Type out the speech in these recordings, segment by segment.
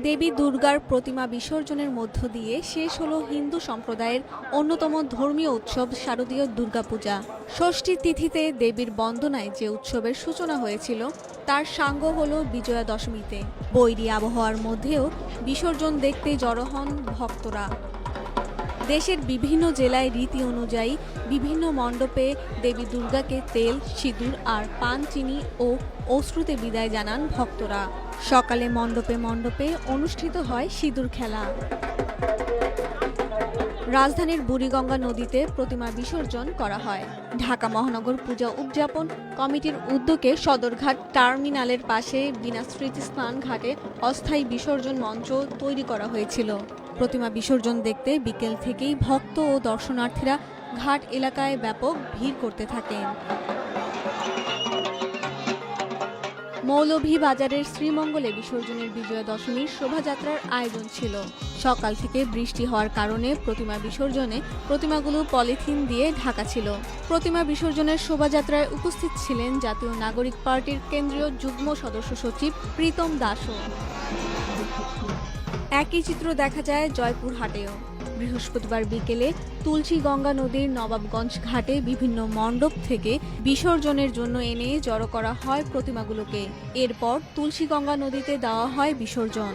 দেবী দুর্গার প্রতিমা বিসর্জনের মধ্য দিয়ে শেষ হলো হিন্দু সম্প্রদায়ের অন্যতম ধর্মীয় উৎসব শারদীয় দুর্গাপূজা। ষষ্ঠী তিথিতে দেবীর বন্দনায় যে উৎসবের সূচনা হয়েছিল, তার সাঙ্গ হল বিজয়া দশমীতে বৈরী আবহাওয়ার মধ্যেও বিসর্জন দেখতে জড়ো হন ভক্তরা। দেশের বিভিন্ন জেলায় রীতি অনুযায়ী বিভিন্ন মণ্ডপে দেবী দুর্গাকে তেল, সিঁদুর আর পান, চিনি ও অশ্রুতে বিদায় জানান ভক্তরা। সকালে মণ্ডপে মণ্ডপে অনুষ্ঠিত হয় সিঁদুর খেলা। রাজধানীর বুড়িগঙ্গা নদীতে প্রতিমা বিসর্জন করা হয়। ঢাকা মহানগর পূজা উদযাপন কমিটির উদ্যোগে সদরঘাট টার্মিনালের পাশে বিনা স্মৃতিস্থান ঘাটে অস্থায়ী বিসর্জন মঞ্চ তৈরি করা হয়েছিল। প্রতিমা বিসর্জন দেখতে বিকেল থেকেই ভক্ত ও দর্শনার্থীরা ঘাট এলাকায় ব্যাপক ভিড় করতে থাকেন। মৌলভী বাজারের শ্রীমঙ্গলে বিসর্জনের বিজয়া দশমীর শোভাযাত্রার আয়োজন ছিল। সকাল থেকে বৃষ্টি হওয়ার কারণে প্রতিমা বিসর্জনে প্রতিমাগুলো পলিথিন দিয়ে ঢাকা ছিল। প্রতিমা বিসর্জনের শোভাযাত্রায় উপস্থিত ছিলেন জাতীয় নাগরিক পার্টির কেন্দ্রীয় যুগ্ম সদস্য সচিব প্রীতম দাসও। একই চিত্র দেখা যায় জয়পুর হাটেও বৃহস্পতিবার বিকেলে তুলসী গঙ্গা নদীর নবাবগঞ্জ ঘাটে বিভিন্ন মণ্ডপ থেকে বিসর্জনের জন্য এনে জড়ো করা হয় প্রতিমাগুলোকে। এরপর তুলসী গঙ্গা নদীতে দেওয়া হয় বিসর্জন।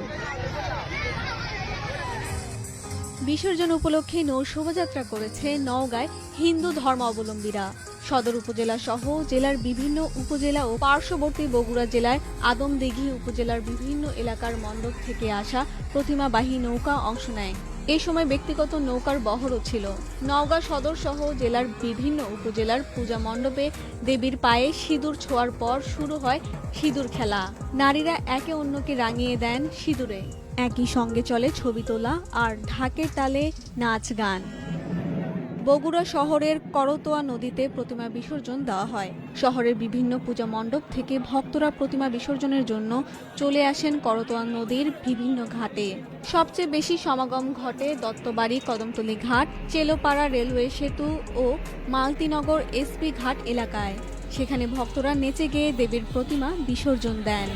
বিসর্জন উপলক্ষে নৌ শোভাযাত্রা করেছে নওগাঁয় হিন্দু ধর্মাবলম্বীরা। সদর উপজেলা সহ জেলার বিভিন্ন উপজেলা ও পার্শ্ববর্তী বগুড়া জেলায় আদমদিঘি উপজেলার বিভিন্ন এলাকার মণ্ডপ থেকে আসা প্রতিমাবাহী নৌকা অংশ নেয়। এই সময় ব্যক্তিগত নৌকার বহরও ছিল। নওগাঁ সদর সহ জেলার বিভিন্ন উপজেলার পূজা মণ্ডপে দেবীর পায়ে সিঁদুর ছোঁয়ার পর শুরু হয় সিঁদুর খেলা। নারীরা একে অন্যকে রাঙিয়ে দেন সিঁদুরে। একই সঙ্গে চলে ছবি তোলা আর ঢাকের তালে নাচ গান। বগুড়া শহরের করতোয়া নদীতে প্রতিমা বিসর্জন দেওয়া হয়। শহরের বিভিন্ন পূজা মণ্ডপ থেকে ভক্তরা প্রতিমা বিসর্জনের জন্য চলে আসেন করতোয়া নদীর বিভিন্ন ঘাটে। সবচেয়ে বেশি সমাগম ঘটে দত্তবাড়ি, কদমতলী ঘাট, চেলোপাড়া রেলওয়ে সেতু ও মালতিনগর এসপি ঘাট এলাকায়। সেখানে ভক্তরা নেচে গেয়ে দেবীর প্রতিমা বিসর্জন দেন।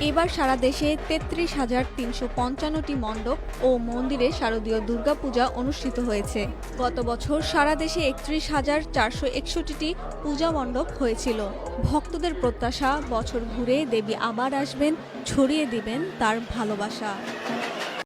এবার সারা দেশে তেত্রিশ হাজার তিনশো পঞ্চান্নটি মণ্ডপ ও মন্দিরে শারদীয় দুর্গাপূজা অনুষ্ঠিত হয়েছে। গত বছর সারা দেশে একত্রিশ হাজার চারশো একষট্টিটি পূজা মণ্ডপ হয়েছিল। ভক্তদের প্রত্যাশা বছর ঘুরে দেবী আবার আসবেন, ছড়িয়ে দিবেন তার ভালোবাসা।